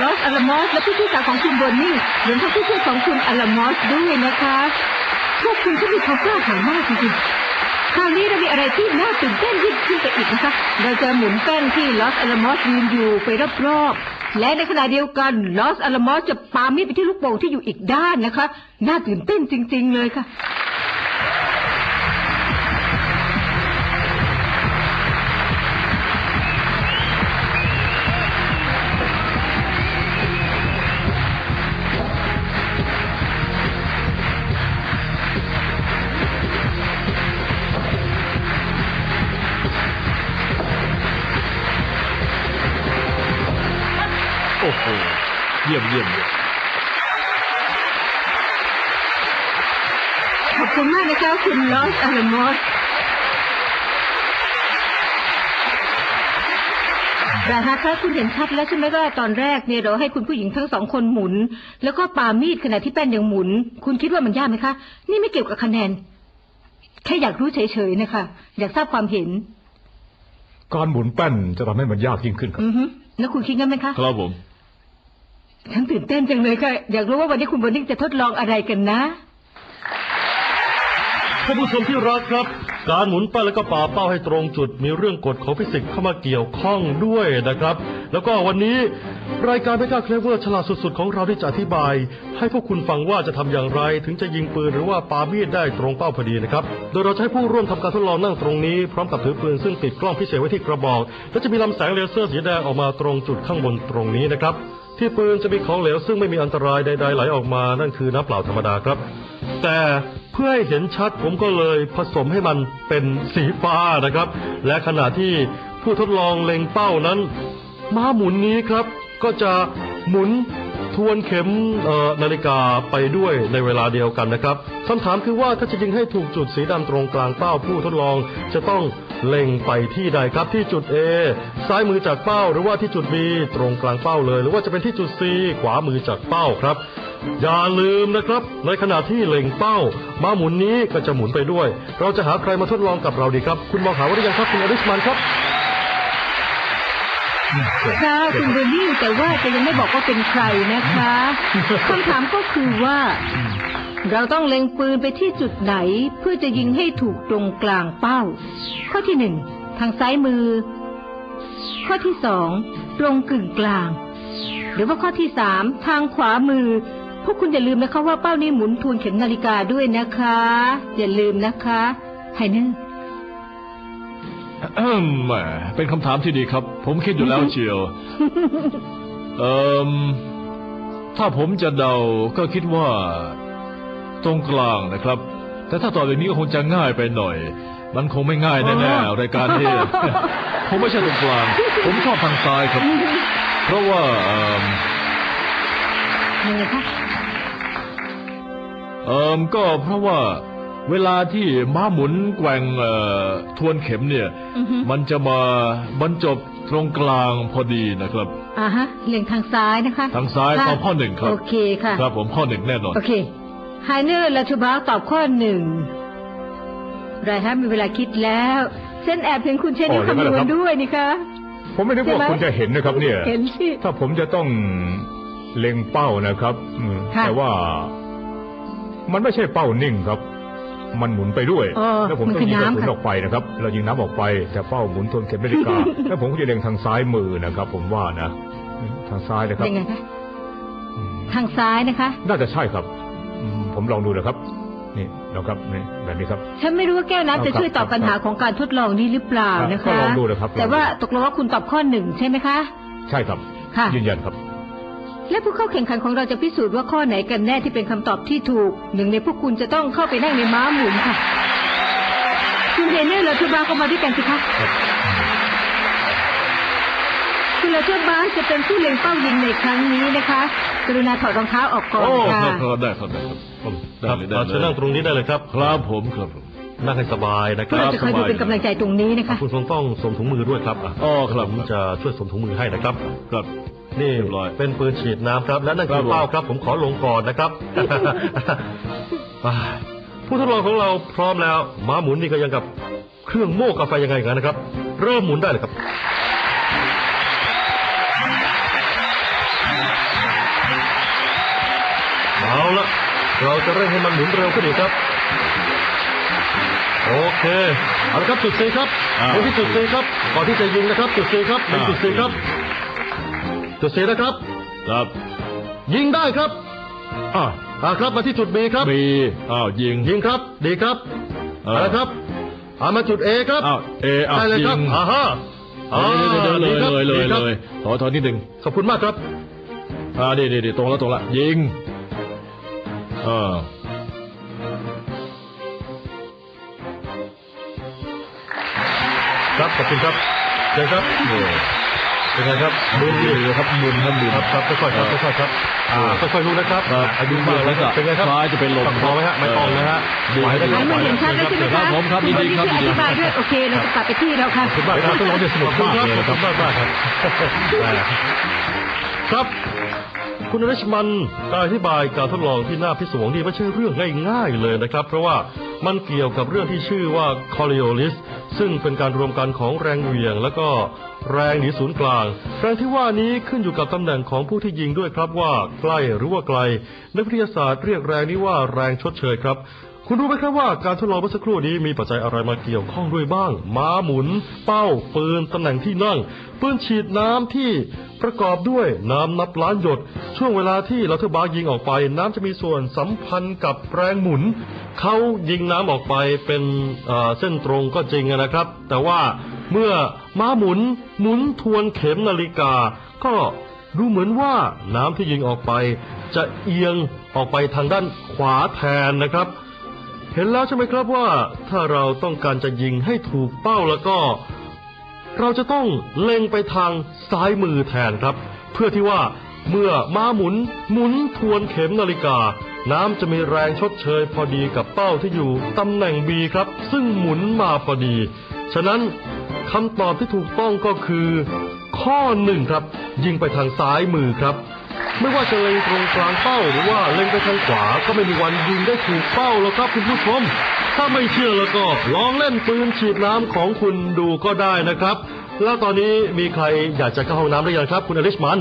ลอสอลามอสและผู้ช่วยสาวของคุณโบนนี่รวมทั้งผู้ช่วยของคุณอลามอสด้วยนะคะพวกคุณก็มีความกล้าหาญมากจริงๆคราวนี้เรามีอะไรที่น่าตื่นเต้นยิ่งขึ้นไปอีกนะคะ เราจะหมุนแป้นที่ลอสอลามอสยืนอยู่ไปรอบๆและในขณะเดียวกันลอสอลามอสจะปามีดไปที่ลูกโป่งที่อยู่อีกด้านนะคะ น่าตื่นเต้นจริง ๆ เลยค่ะ ยี่ยมเยี่ยมขอบคุณมากนะคะคุณลอสอลามอสแต่ฮะคะคุณเห็นชัดแล้วใช่ไหมว่าตอนแรกเนี่ยเราให้คุณผู้หญิงทั้งสองคนหมุน แล้วก็ปามีดขณะที่แป้นยังหมุน คุณคิดว่ามันยากไหมคะ นี่ไม่เกี่ยวกับคะแนน แค่อยากรู้เฉยๆนะคะ อยากทราบความเห็น การหมุนแป้นจะทำให้มันยากยิ่งขึ้นครับอือฮึแล้วคุณคิดงั้นไหมคะ ครับผม ฉันตื่นเต้นจังเลยค่ะ อยากรู้ว่าวันนี้คุณโบนิ่งจะทดลองอะไรกันนะ ท่านผู้ชมที่รักครับ การหมุนไปแล้วก็ป่าเป้าให้ตรงจุด มีเรื่องกฎของฟิสิกส์เข้ามาเกี่ยวข้องด้วยนะครับ แล้วก็วันนี้ รายการไม่กล้าเคลเวอร์ฉลาดสุดๆ ของเราที่จะอธิบาย ให้พวกคุณฟังว่าจะทำอย่างไร ถึงจะยิงปืนหรือว่าปามีดได้ตรงเป้าพอดีนะครับ โดยเราจะให้ผู้ร่วมทำการทดลองนั่งตรงนี้ พร้อมกับถือปืนซึ่งติดกล้องพิเศษไว้ที่กระบอก และจะมีลำแสงเลเซอร์สีแดงออกมาตรงจุดข้างบนตรงนี้นะครับ ที่ปืนจะมีของเหลวซึ่งไม่มีอันตรายใดๆไหลออกมานั่นคือน้ำเปล่าธรรมดาครับ แต่เพื่อให้เห็นชัดผมก็เลยผสมให้มันเป็นสีฟ้านะครับ และขณะที่ผู้ทดลองเล็งเป้านั้น ม้าหมุนนี้ครับ ก็จะหมุนทวนเข็มนาฬิกาไปด้วยในเวลาเดียวกันนะครับคำถามคือว่าถ้าจะยิงให้ถูกจุดสีดำตรงกลางเป้าผู้ทดลองจะต้อง เล็งไปที่ใดครับที่จุด A ซ้ายมือจากเป้าหรือว่าที่จุด B ตรงกลางเป้าเลย หรือว่าจะเป็นที่จุด C ขวามือจากเป้าครับ อย่าลืมนะครับ ในขณะที่เล็งเป้าม้าหมุนนี้ก็จะหมุนไปด้วย เราจะหาใครมาทดลองกับเราดีครับ คุณมองหาว่าหรือยังครับคุณอริสมันครับค่ะคุณโบนิ่งแต่ว่าจะยังไม่บอกว่าเป็นใครนะคะคำถามก็คือว่า เราต้องเล็งปืนไปที่จุดไหนเพื่อจะยิงให้ถูกตรงกลางเป้า ข้อที่หนึ่งทางซ้ายมือ ข้อที่สองตรงกึ่งกลาง หรือว่าข้อที่สามทางขวามือ พวกคุณอย่าลืมนะคะว่าเป้านี้หมุนทวนเข็มนาฬิกาด้วยนะคะ อย่าลืมนะคะไฮเนอร์เอิ่มแหมเป็นคำถามที่ดีครับ ผมคิดอยู่แล้วเชียว เอ่มถ้าผมจะเดาก็คิดว่า ตรงกลางนะครับ แต่ถ้าตอบแบบนี้ก็คงจะง่ายไปหน่อย มันคงไม่ง่ายแน่ๆรายการนี้ผมไม่ใช่ตรงกลาง ผมชอบทางซ้ายครับ เพราะว่าเอิ่มยังไงคะเอิมก็เพราะว่าเวลาที่ม้าหมุนแกว่งเอ่อทวนเข็มเนี่ยอือฮึมันจะมาบรรจบตรงกลางพอดีนะครับอ่าฮะเล็งทางซ้ายนะคะ ทางซ้ายค่ะตอบข้อหนึ่งครับ โอเคค่ะ ครับผมข้อหนึ่งแน่นอน โอเค ไฮเนอร์และทูบาร์ตอบข้อหนึ่งไรฮะมีเวลาคิดแล้วเส้นแอบเห็นคุณเช่นนี้อ๋ออย่างคำนั้นนเหรอวครัณบด้วยนี่คะผมไม่นึกว่าใช่ไหมคุณจะเห็นนะครับเนี่ยเห็นสิถ้าผมจะต้องเล็งเป้านะครับอืมค่ะแต่ว่า มันไม่ใช่เป้านิ่งครับ มันหมุนไปด้วยอ๋อแล้วผมมันต้องคือยิงกระน้ำสุนค่ะออกไปนะครับ เรายิงน้ำออกไป แต่เป้าหมุนทวนเข็มนาฬิกาแล้วผมก็จะเล็งทางซ้ายมือนะครับ ผมว่านะอืมทางซ้ายนะครับยังไงคะอืมทางซ้ายนะคะ น่าจะใช่ครับอืม ผมลองดูนะครับ นี่นะครับนี่แบบนี้ครับ ฉันไม่รู้ว่าแก้วน้ำจะครับช่วยตอบปัญหาของการทดลองนี้หรือเปล่านะก็คะ ลองดูนะครับ แต่ว่าตกลงว่าคุณตอบข้อหนึ่งใช่ไหมคะ ใช่ครับค่ะยืนยันครับ และผู้เข้าแข่งขันของเราจะพิสูจน์ว่าข้อไหนกันแน่ที่เป็นคำตอบที่ถูก หนึ่งในพวกคุณจะต้องเข้าไปนั่งในม้าหมุนค่ะ คุณเฮเนอร์และทูบาร์เข้ามาด้วยกันสิคะ คุณเลเทอร์บาสจะเป็นผู้เล็งเป้ายิงในครั้งนี้นะคะ กรุณาถอดรองเท้าออกก่อนโอ้ค่ะครับครับได้ครับได้ครับได้ครับเลยได้เอาเลเชิญยนั่งตรงนี้ได้เลยครับ ครับผมครับผมนั่งให้สบายนะคเรารับจะคอยดูเป็นกำลังใจตรงนี้นะคะ คุณคงต้องสวมถุงมือด้วยครับะอ๋อครับผมจะช่วยสวมถุงมือให้นะครับ ครับ นี่เรียบร้อยเป็นปืนฉีดน้ำครับ และนั่นคือครับผม เป้าครับ ผมขอลงก่อนนะครับ อ่าผู้ทดลองของเราพร้อมแล้วม้าหมุนนี่ก็ยังกับเครื่องโม่กาแฟยังไงอย่างนั้นนะครับ เริ่มหมุนได้เลยครับ เอาละเราจะเร่งให้มันหมุนเร็วขึ้นอีกครับ โอเคเอาละครับจุดสีครับอ่าเล็งที่จุดสีครับก่อนที่จะยิงนะครับ จุดสีครับเล็งจุดสีครับ จุดสีนะครับ ครับยิงได้ครับอะอ่าครับมาที่จุด B ครับบีอ้าวยิงยิงครับ ดีครับเออเอาละครับเอามาจุด A ครับอ้าวเออ้าวได้เลยยิครับงอ่าฮะอ่าเดี๋ยวๆๆดีๆครับเลยเลยดีครับเลยขอถอนนิดหนึ่งขอบคุณมากครับอ่าดีดีดีตรงแล้วตรงละยิง เออ ครับขอบคุณครับเชิญครับโอ้เป็นไงครับมือครับมือครับมือครับครับค่อยๆครับค่อยๆครับอ่าค่อยๆรู้นะครับครับอายุมากแล้วครับเป็นไงครับซ้ายจะเป็นลมประคองไหมฮะไม่ต้องนะฮะดีไหวนะคไหนรับมาเห็นชัดแล้วใช่ไหมครัคะบผมครับยินดีครับณยินดีอธิบายด้วยโอเคเราจะกลับไปที่เราค่ะขอบคุณมากครับต้องร้องจะสนุกมากเลยครับมากมากครับครับ คุณริชมันการอธิบายการทดลองที่น่าพิศวงนี่ไม่ใช่เรื่องง่ายๆเลยนะครับ เพราะว่ามันเกี่ยวกับเรื่องที่ชื่อว่าคอริโอลิสซึ่งเป็นการรวมกันของแรงเหวี่ยง และก็แรงหนีศูนย์กลาง แรงที่ว่านี้ขึ้นอยู่กับตำแหน่งของผู้ที่ยิงด้วยครับว่าใกล้หรือว่าไกล นักวิทยาศาสตร์เรียกแรงนี้ว่าแรงชดเชยครับ คุณรู้ไหมครับว่าการทดลองเมื่อสักครู่นี้มีปัจจัยอะไรมาเกี่ยวข้องด้วยบ้าง ม้าหมุน เป้า ปืน ตำแหน่งที่นั่ง ปืนฉีดน้ำที่ประกอบด้วยน้ำนับล้านหยด ช่วงเวลาที่เราเทอร์บาร์ยิงออกไป น้ำจะมีส่วนสัมพันธ์กับแรงหมุน เขายิงน้ำออกไปเป็นเอ่อเส้นตรงก็จริงนะครับ แต่ว่าเมื่อม้าหมุนหมุนทวนเข็มนาฬิกา ก็ดูเหมือนว่าน้ำที่ยิงออกไป จะเอียงออกไปทางด้านขวาแทนนะครับ เห็นแล้วใช่ไหมครับว่าถ้าเราต้องการจะยิงให้ถูกเป้าแล้วก็ เราจะต้องเล็งไปทางซ้ายมือแทนครับ เพื่อที่ว่าเมื่อม้าหมุนหมุนทวนเข็มนาฬิกา น้ำจะมีแรงชดเชยพอดีกับเป้าที่อยู่ตำแหน่ง B ครับ ซึ่งหมุนมาพอดี ฉะนั้นคำตอบที่ถูกต้องก็คือ ข้อหนึ่งครับ ยิงไปทางซ้ายมือครับ ไม่ว่าจะเล็งตรงกลางเป้าหรือว่าเล็งไปทางขวาก็ไม่มีวันยิงได้ถูกเป้าแล้วครับคุณผู้ชม ถ้าไม่เชื่อแล้วก็ลองเล่นปืนฉีดน้ำของคุณดูก็ได้นะครับ แล้วตอนนี้มีใครอยากจะเข้าห้องน้ำหรือยังครับ คุณอลิชมัน